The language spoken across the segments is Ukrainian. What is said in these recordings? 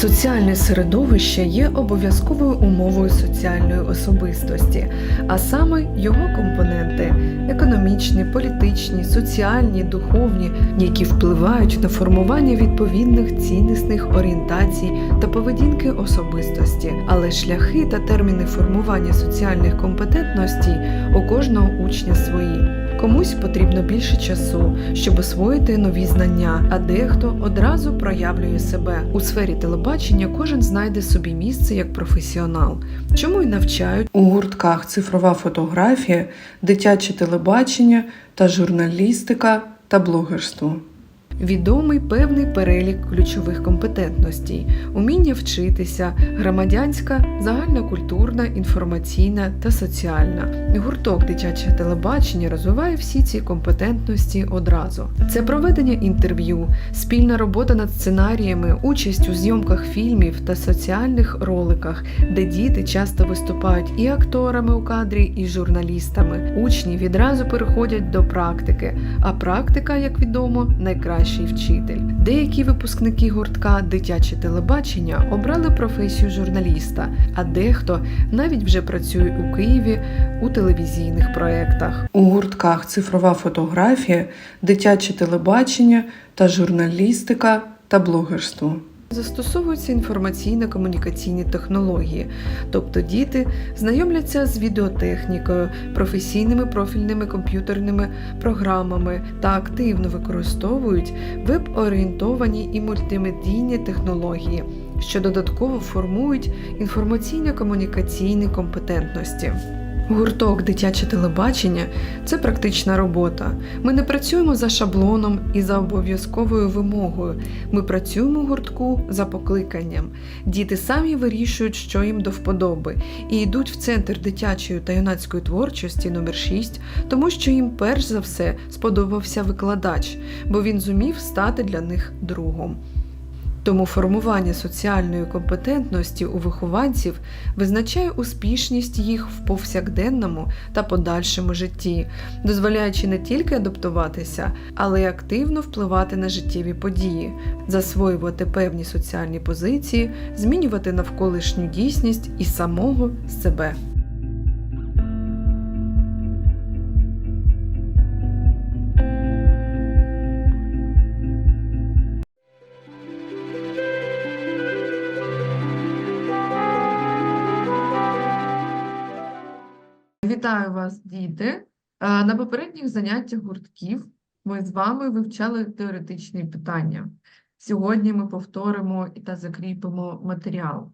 Соціальне середовище є обов'язковою умовою соціальної особистості, а саме його компоненти економічні, політичні, соціальні, духовні, які впливають на формування відповідних ціннісних орієнтацій та поведінки особистості, але шляхи та терміни формування соціальних компетентностей у кожного учня свої. Комусь потрібно більше часу, щоб освоїти нові знання, а дехто одразу проявлює себе. У сфері телебачення кожен знайде собі місце як професіонал. Чому й навчають у гуртках цифрова фотографія, дитяче телебачення та журналістика та блогерство. Відомий певний перелік ключових компетентностей: уміння вчитися, громадянська, загальнокультурна, інформаційна та соціальна. Гурток дитяче телебачення розвиває всі ці компетентності одразу. Це проведення інтерв'ю, спільна робота над сценаріями, участь у зйомках фільмів та соціальних роликах, де діти часто виступають і акторами у кадрі, і журналістами. Учні відразу переходять до практики, а практика, як відомо, найкращий вчитель. Деякі випускники гуртка дитяче телебачення обрали професію журналіста, а дехто навіть вже працює у Києві у телевізійних проєктах. У гуртках цифрова фотографія, дитяче телебачення та журналістика та блогерство. Застосовуються інформаційно-комунікаційні технології, тобто діти знайомляться з відеотехнікою, професійними профільними комп'ютерними програмами та активно використовують веб-орієнтовані і мультимедійні технології, що додатково формують інформаційно-комунікаційні компетентності. Гурток дитяче телебачення це практична робота. Ми не працюємо за шаблоном і за обов'язковою вимогою. Ми працюємо в гуртку за покликанням. Діти самі вирішують, що їм до вподоби, і йдуть в центр дитячої та юнацької творчості номер 6 тому що їм перш за все сподобався викладач, бо він зумів стати для них другом. Тому формування соціальної компетентності у вихованців визначає успішність їх в повсякденному та подальшому житті, дозволяючи не тільки адаптуватися, але й активно впливати на життєві події, засвоювати певні соціальні позиції, змінювати навколишню дійсність і самого себе. Вас, діти! Е, На попередніх заняттях гуртків ми з вами вивчали теоретичні питання. Сьогодні ми повторимо та закріпимо матеріал.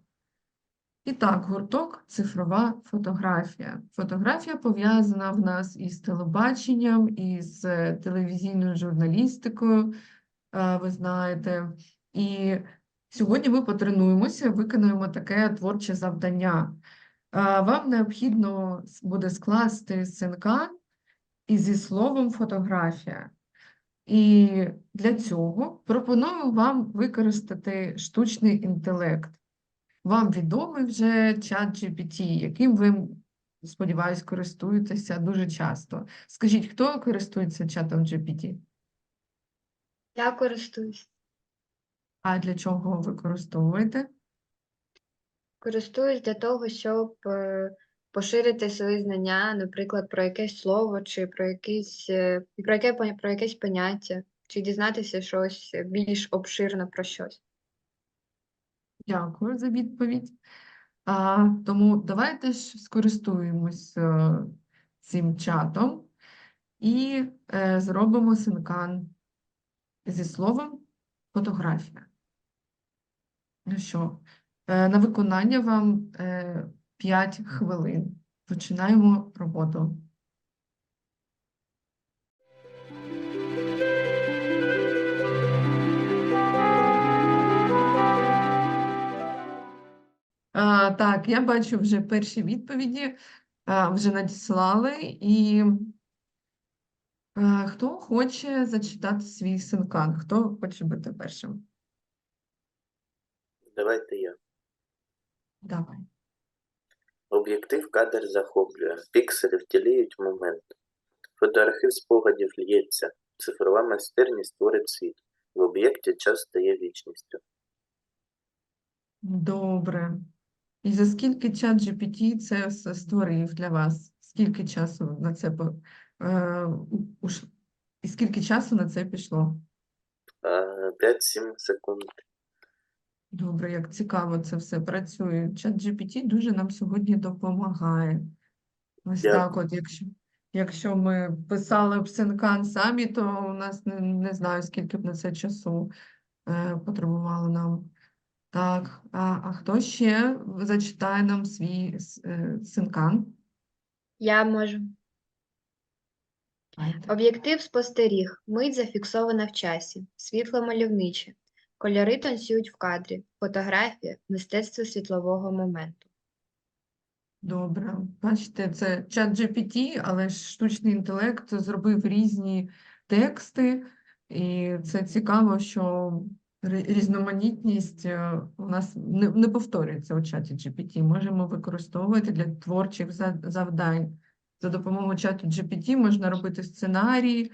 І так, гурток цифрова фотографія. Фотографія пов'язана в нас із телебаченням, із е, телевізійною журналістикою, е, ви знаєте. І сьогодні ми потренуємося, виконаємо таке творче завдання. Вам необхідно буде скласти синка і зі словом фотографія. І для цього пропоную вам використати штучний інтелект. Вам відомий вже чат GPT, яким ви, сподіваюсь, користуєтеся дуже часто. Скажіть, хто користується чатом GPT? Я користуюсь. А для чого використовуєте? Користуюсь для того, щоб е, поширити свої знання, наприклад, про якесь слово, чи про якесь, е, про яке, про якесь поняття, чи дізнатися щось більш обширно про щось. Дякую за відповідь. А, тому давайте ж скористуємось е, цим чатом і е, зробимо синкан зі словом фотографія. Ну що, на виконання вам е, 5 хвилин. Починаємо роботу. А, так, я бачу вже перші відповіді, а, вже надіслали. І а, хто хоче зачитати свій синкан? Хто хоче бути першим? Давайте я. Давай. Об'єктив кадр захоплює, пікселі втіліють момент. Фотоархів спогадів лється, цифрова майстерність творить світ. В об'єкті час стає вічністю. Добре. І за скільки чат GPT це все створив для вас? Скільки часу на це е, уш- і скільки часу на це пішло? Е, 5-7 секунд. Добре, як цікаво це все працює. Чат GPT дуже нам сьогодні допомагає. Ось Дякую. так от, якщо, якщо ми писали б Синкан самі, то у нас не, не знаю, скільки б на це часу е, потребувало нам. Так, а, а хто ще зачитає нам свій е, Синкан? Я можу. Об'єктив спостеріг, мить зафіксована в часі, світло мальовниче, кольори танцюють в кадрі, фотографія, мистецтво світлового моменту. Добре. Бачите, це чат GPT, але ж штучний інтелект зробив різні тексти, і це цікаво, що різноманітність е, у нас не, не повторюється у чаті GPT. Можемо використовувати для творчих завдань. За допомогою чату GPT можна робити сценарії,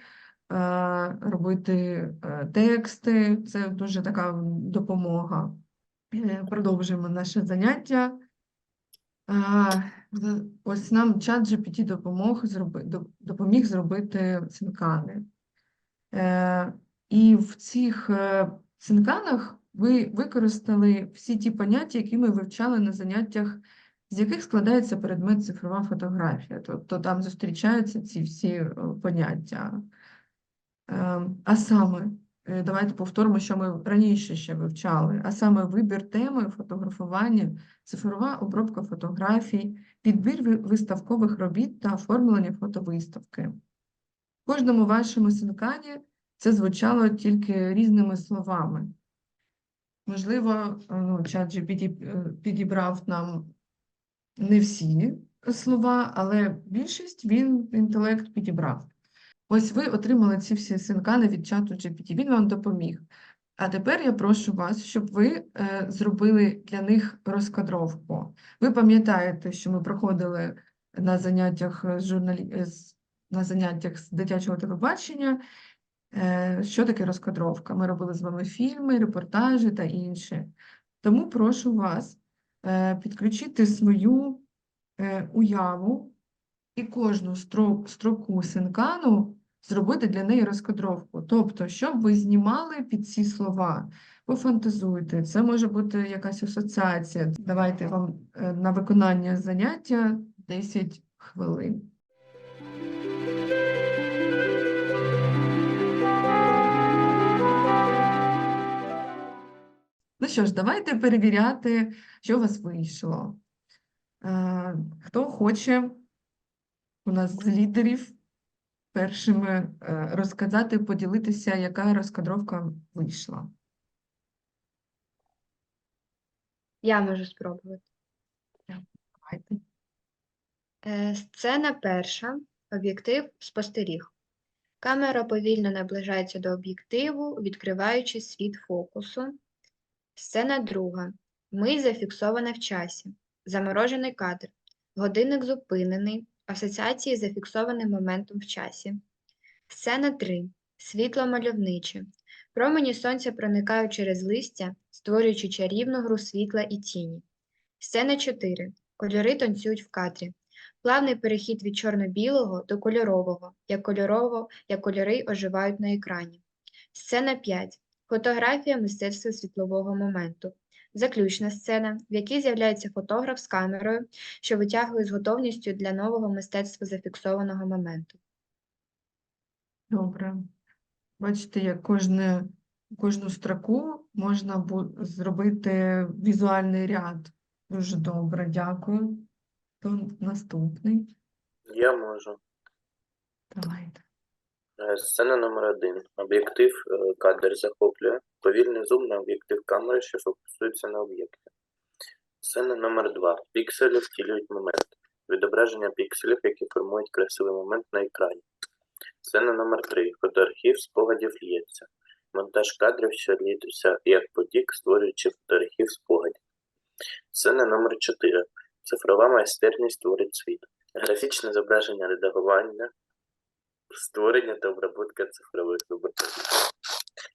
робити е, тексти. Це дуже така допомога. Е, Продовжуємо наше заняття. Ось нам чат GPT допомог, допоміг зробити цинкани. Е, і в цих е, цинканах ви використали всі ті поняття, які ми вивчали на заняттях, з яких складається предмет цифрова фотографія. Тобто там зустрічаються ці всі е, поняття. Е, а саме, е, давайте повторимо, що ми раніше ще вивчали, а саме вибір теми, фотографування, цифрова обробка фотографій, підбір виставкових робіт та оформлення фотовиставки. В кожному вашому синкані це звучало тільки різними словами. Можливо, е, ну, е, підібрав нам не всі слова, але більшість він інтелект підібрав. Ось ви отримали ці всі синкани від чату GPT, він вам допоміг. А тепер я прошу вас, щоб ви е, зробили для них розкадровку. Ви пам'ятаєте, що ми проходили на заняттях з журналі... на заняттях з дитячого телебачення. Е, що таке розкадровка? Ми робили з вами фільми, репортажі та інше. Тому прошу вас е, підключити свою уяву і кожну строку синкану зробити для неї розкадровку. Тобто, щоб ви знімали під ці слова, пофантазуйте. Це може бути якась асоціація. Давайте вам е, на виконання заняття 10 хвилин. Ну що ж, давайте перевіряти, що у вас вийшло. Е, Хто хоче у нас з лідерів першими е, розказати, поділитися, яка розкадровка вийшла. Я можу спробувати. Давайте. Е, Сцена перша. Об'єктив спостеріг. Камера повільно наближається до об'єктиву, відкриваючи світ фокусу. Сцена друга. Мить зафіксована в часі. Заморожений кадр. Годинник зупинений. Асоціації зафіксованим моментом в часі. Сцена 3. Світло мальовниче. Промені сонця проникають через листя, створюючи чарівну гру світла і тіні. Сцена 4. Кольори танцюють в кадрі. Плавний перехід від чорно-білого до кольорового, як кольорово, як кольори оживають на екрані. Сцена 5. Фотографія мистецтва світлового моменту. Заключна сцена, в якій з'являється фотограф з камерою, що витягує з готовністю для нового мистецтва зафіксованого моменту. Добре. Бачите, як кожне, кожну строку можна бу- зробити візуальний ряд. Дуже добре, дякую. Хто наступний? Я можу. Давайте. Е, Сцена номер один. Об'єктив е, кадр захоплює. Повільний зум на об'єктив камери, що фокусується на об'єкті. Сцена номер два. Пікселі втілюють момент. Відображення пікселів, які формують красивий момент на екрані. Сцена номер три. Фотоархів спогадів лється. Монтаж кадрів, що літься як потік, створюючи фотоархів спогадів. Сцена номер 4. Цифрова майстерність творить світ. Графічне зображення редагування, створення та обробка цифрових зображень.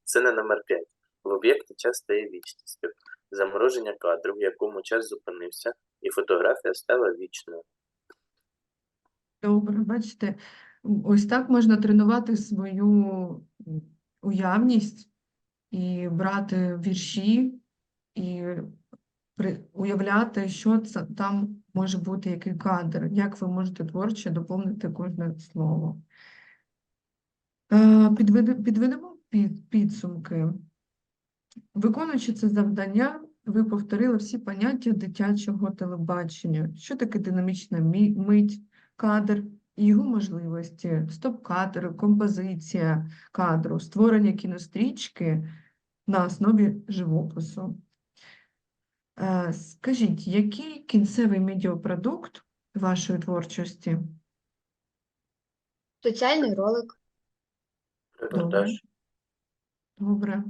Сцена номер 5. В об'єкті час стає вічністю. замороження кадру, в якому час зупинився, і фотографія стала вічною. Добре, бачите, ось так можна тренувати свою уявність і брати вірші і уявляти, що це там може бути, який кадр, як ви можете творчо доповнити кожне слово. Е, Підведемо під- підсумки. Виконуючи це завдання, ви повторили всі поняття дитячого телебачення. Що таке динамічна мить, кадр його можливості, стоп-кадр, композиція кадру, створення кінострічки на основі живопису. Е, Скажіть, який кінцевий медіапродукт вашої творчості? Соціальний ролик, Репортаж. Добре.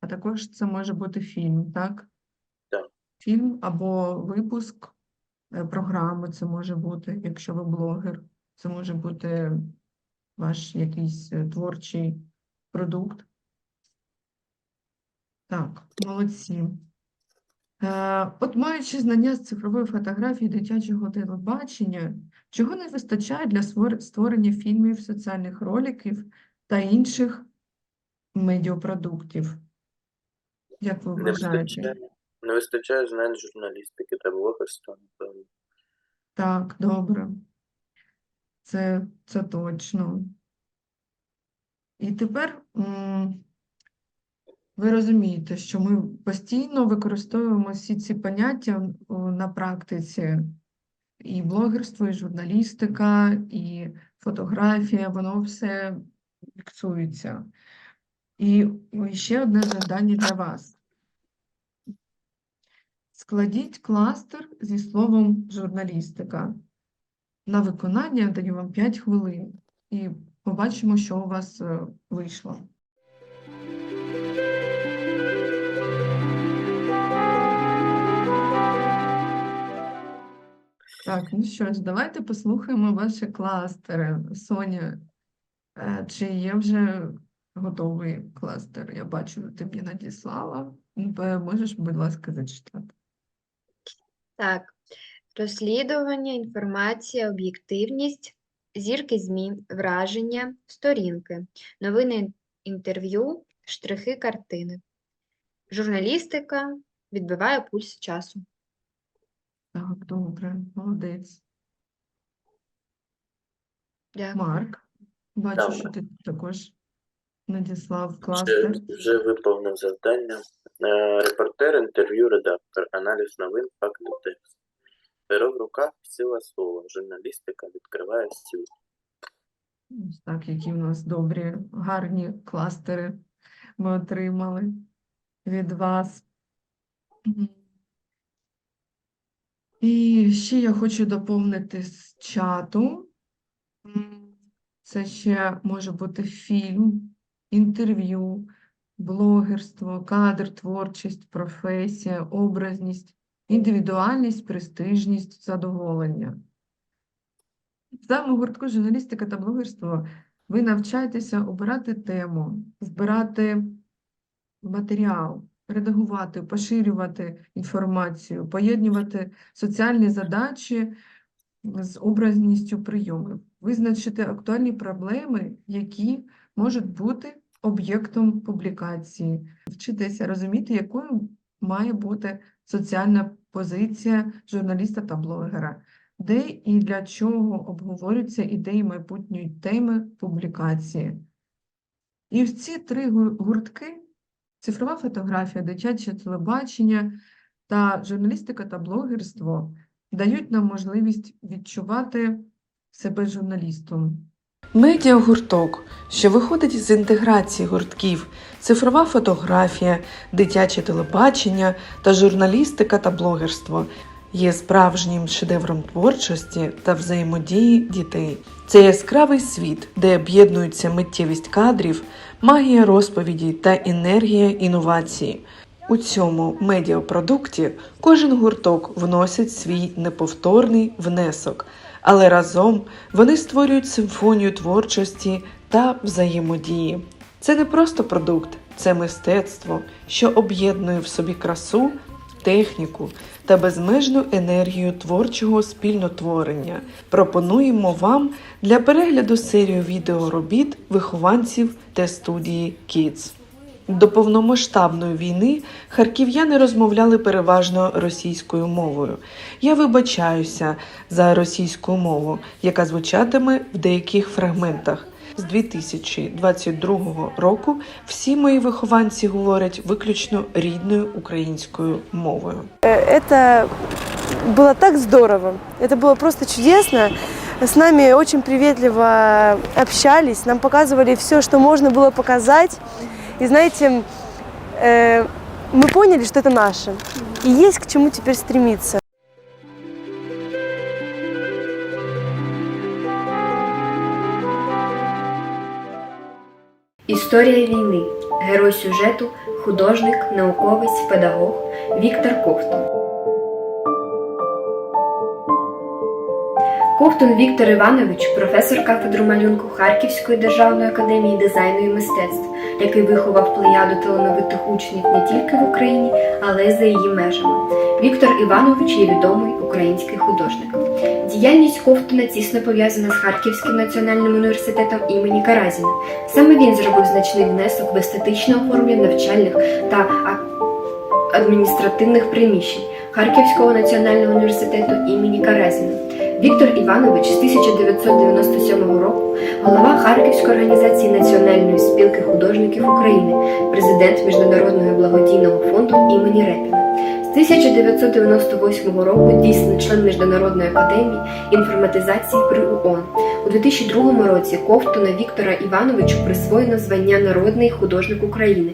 А також це може бути фільм, так? Так. Фільм або випуск е, програми, це може бути, якщо ви блогер, це може бути ваш якийсь е, творчий продукт. Так, молодці. Е, От маючи знання з цифрової фотографії дитячого телебачення, чого не вистачає для створення фільмів, соціальних роликів та інших медіапродуктів? Як ви Не вважаєте? не вистачає знань журналістики та блогерства, напевно. Так, добре. Це, це точно. І тепер м, ви розумієте, що ми постійно використовуємо всі ці поняття о, на практиці. І блогерство, і журналістика, і фотографія, воно все фіксується. І ще одне завдання для вас. Складіть кластер зі словом журналістика. На виконання даю вам 5 хвилин і побачимо, що у вас е, вийшло. Так, ну що ж, давайте послухаємо ваші кластери. Соня, чи є вже готовий кластер? Я бачу, ти мені надіслала. Е, Можеш, будь ласка, зачитати. так, розслідування, інформація, об'єктивність, зірки ЗМІ, враження, сторінки, новини інтерв'ю, штрихи картини. Журналістика відбиває пульс часу. Так, добре, молодець. Дякую. Марк, бачу, Так. що ти також надіслав Вже, кластер. вже виповнив завдання. Е, Репортер, інтерв'ю, редактор, аналіз новин, факти, текст. Перо в руках, сила слова, журналістика відкриває світ. Ось так, які в нас добрі, гарні кластери ми отримали від вас. І ще я хочу доповнити з чату. Це ще може бути фільм, інтерв'ю, блогерство, кадр, творчість, професія, образність, індивідуальність, престижність, задоволення. В даному гуртку журналістика та блогерство ви навчаєтеся обирати тему, збирати матеріал, редагувати, поширювати інформацію, поєднувати соціальні задачі з образністю прийомів, визначити актуальні проблеми, які можуть бути об'єктом публікації, вчитися розуміти, якою має бути соціальна позиція журналіста та блогера, де і для чого обговорюються ідеї майбутньої теми публікації. І в ці три гуртки цифрова фотографія, дитяче телебачення та журналістика та блогерство дають нам можливість відчувати себе журналістом. Медіагурток, що виходить з інтеграції гуртків цифрова фотографія, дитяче телебачення та журналістика та блогерство, є справжнім шедевром творчості та взаємодії дітей. Це яскравий світ, де об'єднуються миттєвість кадрів, магія розповіді та енергія інновації. У цьому медіапродукті кожен гурток вносить свій неповторний внесок, але разом вони створюють симфонію творчості та взаємодії. Це не просто продукт, це мистецтво, що об'єднує в собі красу техніку та безмежну енергію творчого спільнотворення. Пропонуємо вам для перегляду серію відеоробіт вихованців та студії Kids. До повномасштабної війни харків'яни розмовляли переважно російською мовою. Я вибачаюся за російську мову, яка звучатиме в деяких фрагментах. З 2022 року всі мої вихованці говорять виключно рідною українською мовою. Э, Это было так здорово, это было просто чудесно. С нами очень приветливо общались, нам показывали все, что можно было показать. И знаете, э, мы поняли, что это наше. И есть к чему теперь стремиться. Історія війни. Герой сюжету, художник, науковець, педагог Віктор Ковтун. Ковтун Віктор Іванович, професор кафедру малюнку Харківської державної академії дизайну і мистецтв, який виховав плеяду талановитих учнів не тільки в Україні, але й за її межами. Віктор Іванович є відомий український художник. Діяльність Ковтуна тісно пов'язана з Харківським національним університетом імені Каразіна. Саме він зробив значний внесок в естетичне оформлення навчальних та адміністративних приміщень Харківського національного університету імені Каразіна. Віктор Іванович з 1997 року голова Харківської організації Національної спілки художників України, президент Міжнародного благодійного фонду імені Репіна. З 1998 року дійсний член Міжнародної академії інформатизації при ООН. У 2002 році Ковтуна Віктора Івановичу присвоєно звання Народний художник України.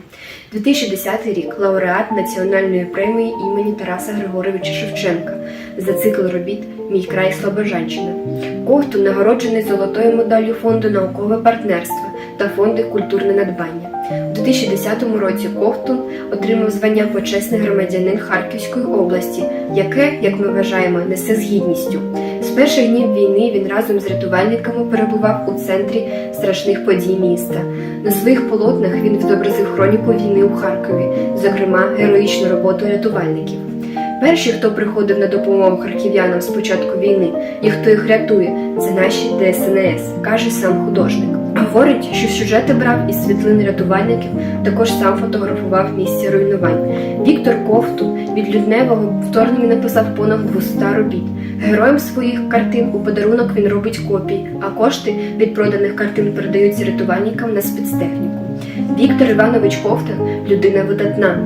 2010 рік лауреат Національної премії імені Тараса Григоровича Шевченка за цикл робіт Мій край Слобожанщина. Ковтун нагороджений золотою медаллю фонду наукове партнерство та фонди культурне надбання. У 2010 році Ковтун отримав звання почесний громадянин Харківської області, яке, як ми вважаємо, несе з гідністю. З перших днів війни він разом з рятувальниками перебував у центрі страшних подій міста. На своїх полотнах він відобразив хроніку війни у Харкові, зокрема героїчну роботу рятувальників. Перші, хто приходив на допомогу харків'янам з початку війни і хто їх рятує, це наші ДСНС, каже сам художник. Говорить, що сюжети брав із світлин рятувальників, також сам фотографував місце руйнувань. Віктор Ковтун від лютневого вторгнення написав понад 200 робіт. Героям своїх картин у подарунок він робить копії, а кошти від проданих картин передаються рятувальникам на спецтехніку. Віктор Іванович Ковтун людина видатна,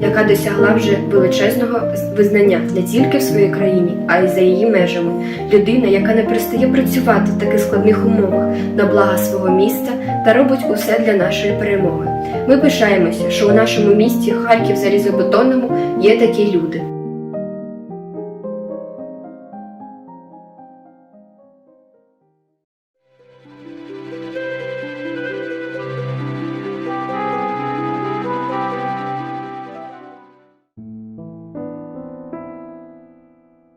яка досягла вже величезного визнання не тільки в своїй країні, а й за її межами. Людина, яка не перестає працювати в таких складних умовах на благо свого міста та робить усе для нашої перемоги. Ми пишаємося, що у нашому місті Харків залізобетонному є такі люди.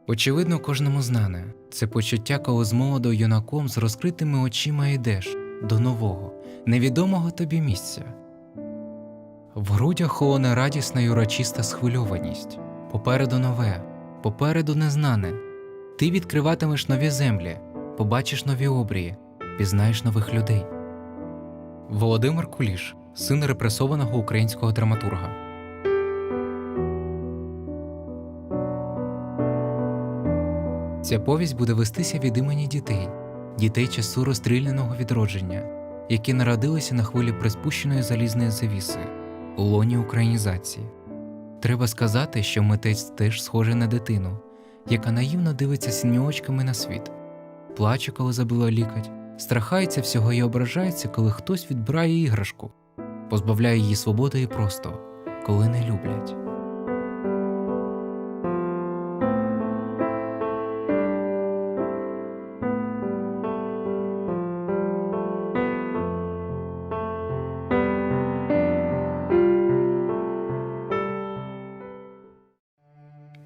Очевидно, кожному знане це почуття, коли з молодо юнаком з розкритими очима йдеш до нового, невідомого тобі місця. В грудях холоне радісна й урочиста схвильованість. Попереду нове, попереду незнане. Ти відкриватимеш нові землі, побачиш нові обрії, пізнаєш нових людей. Володимир Куліш, син репресованого українського драматурга. Ця повість буде вестися від імені дітей, дітей часу розстріляного відродження, які народилися на хвилі приспущеної залізної завіси у лоні українізації. Треба сказати, що митець теж схожий на дитину, яка наївно дивиться синіми очками на світ, плаче, коли забила лікать, страхається всього і ображається, коли хтось відбирає іграшку, позбавляє її свободи і просто, коли не люблять.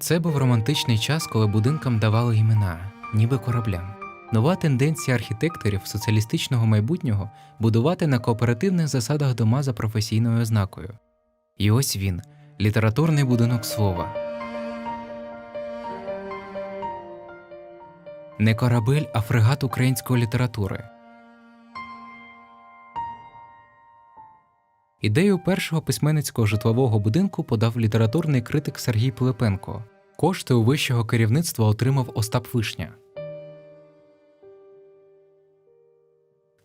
Це був романтичний час, коли будинкам давали імена, ніби кораблям. Нова тенденція архітекторів соціалістичного майбутнього будувати на кооперативних засадах дома за професійною ознакою. І ось він літературний будинок слова. Не корабель, а фрегат української літератури. Ідею першого письменницького житлового будинку подав літературний критик Сергій Пилипенко. Кошти у вищого керівництва отримав Остап Вишня.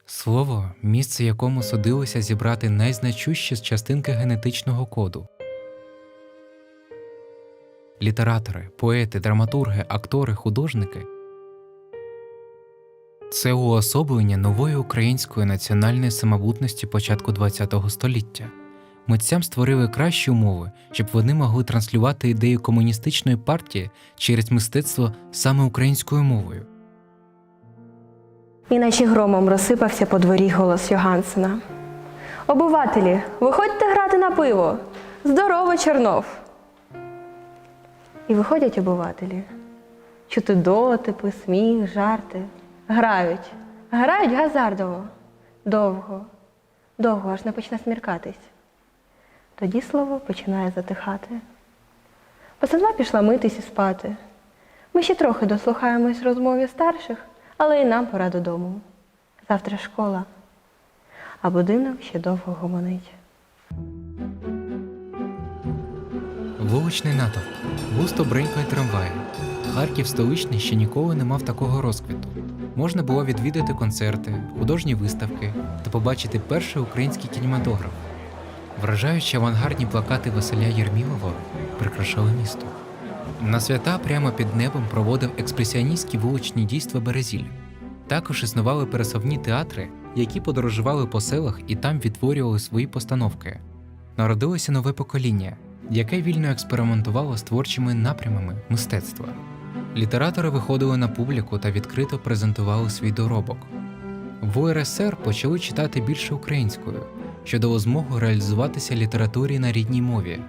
Слово місце якому судилося зібрати найзначущі з частинки генетичного коду. Літератори, поети, драматурги, актори, художники це уособлення нової української національної самобутності початку ХХ століття. Митцям створили кращі умови, щоб вони могли транслювати ідею комуністичної партії через мистецтво саме українською мовою. Іначе громом розсипався по дворі голос Йогансена. Обивателі, виходьте грати на пиво! Здорово, Чернов! І виходять обивателі. Чути дотипи, сміх, жарти. Грають. Грають газардово. Довго, довго, аж не почне сміркатись. Тоді слово починає затихати. Посадна пішла митись і спати. Ми ще трохи дослухаємось розмові старших, але і нам пора додому. Завтра школа, а будинок ще довго гомонить. Вуличний натовп, густо бринькає трамваї. Харків столичний ще ніколи не мав такого розквіту. Можна було відвідати концерти, художні виставки та побачити перший український кінематограф. Вражаючі авангардні плакати Василя Єрмілова прикрашали місто. На свята прямо під небом проводив експресіоністські вуличні дійства Березіль. Також існували пересувні театри, які подорожували по селах і там відтворювали свої постановки. Народилося нове покоління, яке вільно експериментувало з творчими напрямами мистецтва. Літератори виходили на публіку та відкрито презентували свій доробок. В УРСР почали читати більше українською, що дало змогу реалізуватися літературі на рідній мові.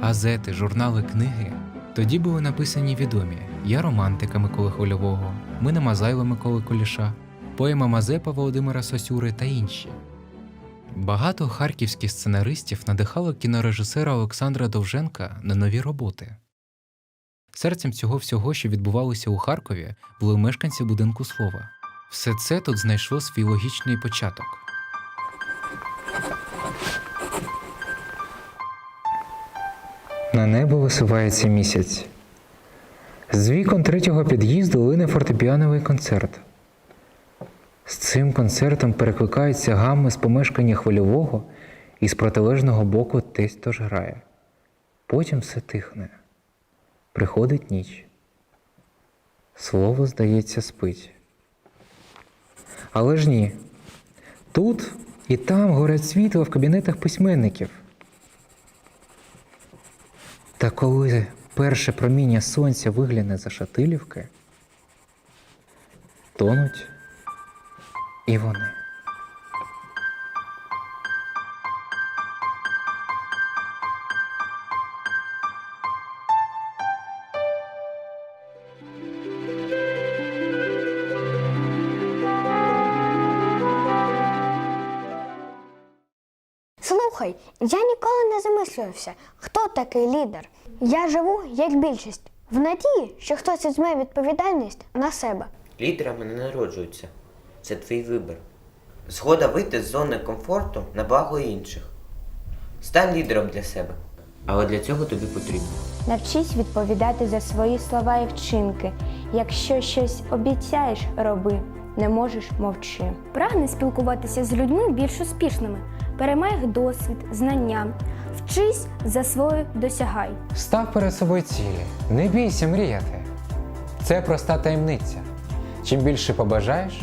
Газети, журнали, книги тоді були написані відомі Я романтика Миколи Хвильового, Мина Мазайло Миколи Куліша, поема Мазепа Володимира Сосюри та інші. Багато харківських сценаристів надихало кінорежисера Олександра Довженка на нові роботи. Серцем цього всього, що відбувалося у Харкові, були мешканці будинку слова. Все це тут знайшло свій логічний початок. На небо висувається місяць. З вікон третього під'їзду лине фортепіановий концерт. З цим концертом перекликаються гами з помешкання хвильового і з протилежного боку десь тож грає. Потім все тихне. Приходить ніч. Слово, здається, спить. Але ж ні. Тут і там горять світла в кабінетах письменників. Та коли перше проміння сонця вигляне за шатилівки, тонуть і вони. Не хто такий лідер. Я живу як більшість, в надії, що хтось візьме відповідальність на себе. Лідерами не народжуються. Це твій вибір. Згода вийти з зони комфорту на благо інших. Стань лідером для себе. Але для цього тобі потрібно. Навчись відповідати за свої слова і вчинки. Якщо щось обіцяєш, роби. Не можеш мовчи. Прагни спілкуватися з людьми більш успішними. Переймай їх досвід, знання. Вчись, засвоюй, досягай. Став перед собою цілі. Не бійся мріяти. Це проста таємниця. Чим більше побажаєш,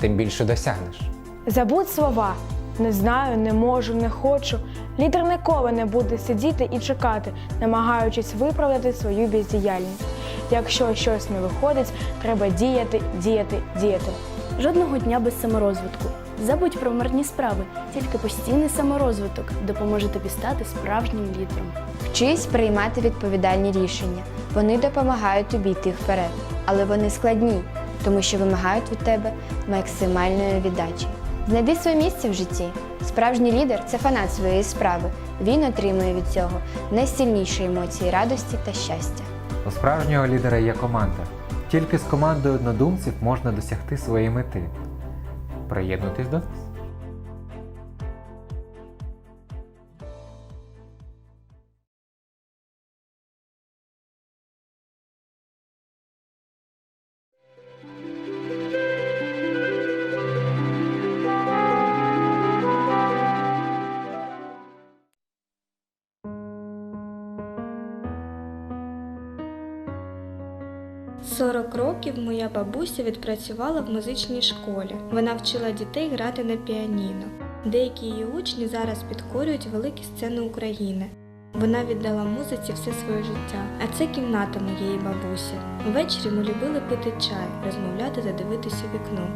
тим більше досягнеш. Забудь слова. Не знаю, не можу, не хочу. Лідер ніколи не буде сидіти і чекати, намагаючись виправдати свою бездіяльність. Якщо щось не виходить, треба діяти, діяти, діяти. Жодного дня без саморозвитку. Забудь про марні справи, тільки постійний саморозвиток допоможе тобі стати справжнім лідером. Вчись приймати відповідальні рішення. Вони допомагають тобі йти вперед, але вони складні, тому що вимагають від тебе максимальної віддачі. Знайди своє місце в житті. Справжній лідер це фанат своєї справи. Він отримує від цього найсильніші емоції радості та щастя. У справжнього лідера є команда. Тільки з командою однодумців можна досягти своєї мети. Приєднуйтесь до нас. Років моя бабуся відпрацювала в музичній школі. Вона вчила дітей грати на піаніно. Деякі її учні зараз підкорюють великі сцени України. Вона віддала музиці все своє життя, а це кімната моєї бабусі. Ввечері ми любили пити чай, розмовляти та дивитися вікно.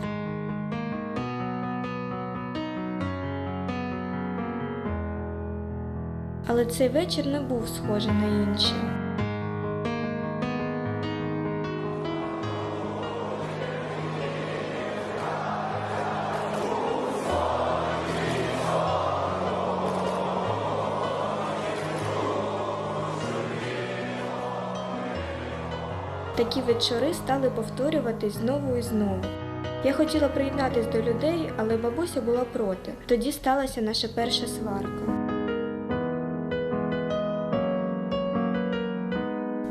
Але цей вечір не був схожий на інші. Такі вечори стали повторюватись знову і знову. Я хотіла приєднатись до людей, але бабуся була проти. Тоді сталася наша перша сварка.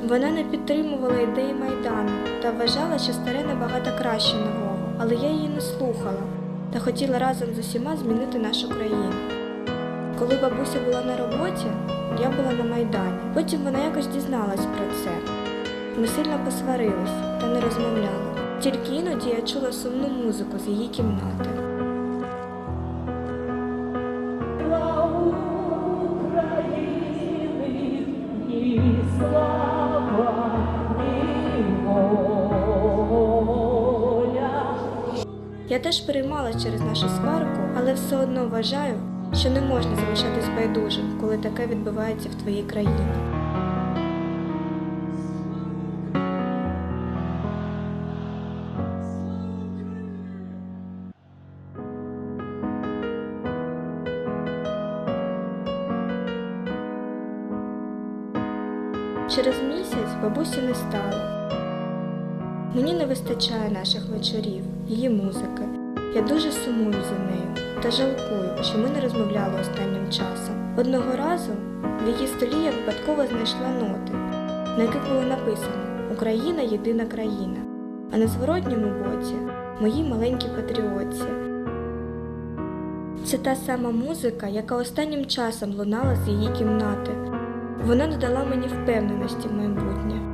Вона не підтримувала ідеї Майдану та вважала, що старе набагато краще нового, але я її не слухала та хотіла разом з усіма змінити нашу країну. Коли бабуся була на роботі, я була на Майдані. Потім вона якось дізналась про це. Ми сильно посварились та не розмовляли. Тільки іноді я чула сумну музику з її кімнати. Я теж переймала через нашу сварку, але все одно вважаю, що не можна залишатись байдужим, коли таке відбувається в твоїй країні. Вистачає наших вечорів, її музики. Я дуже сумую за нею та жалкую, що ми не розмовляли останнім часом. Одного разу в її столі я випадково знайшла ноти, на яких було написано Україна єдина країна, а на зворотньому боці мої маленькі патріотці. Це та сама музика, яка останнім часом лунала з її кімнати. Вона додала мені впевненості в майбутнє.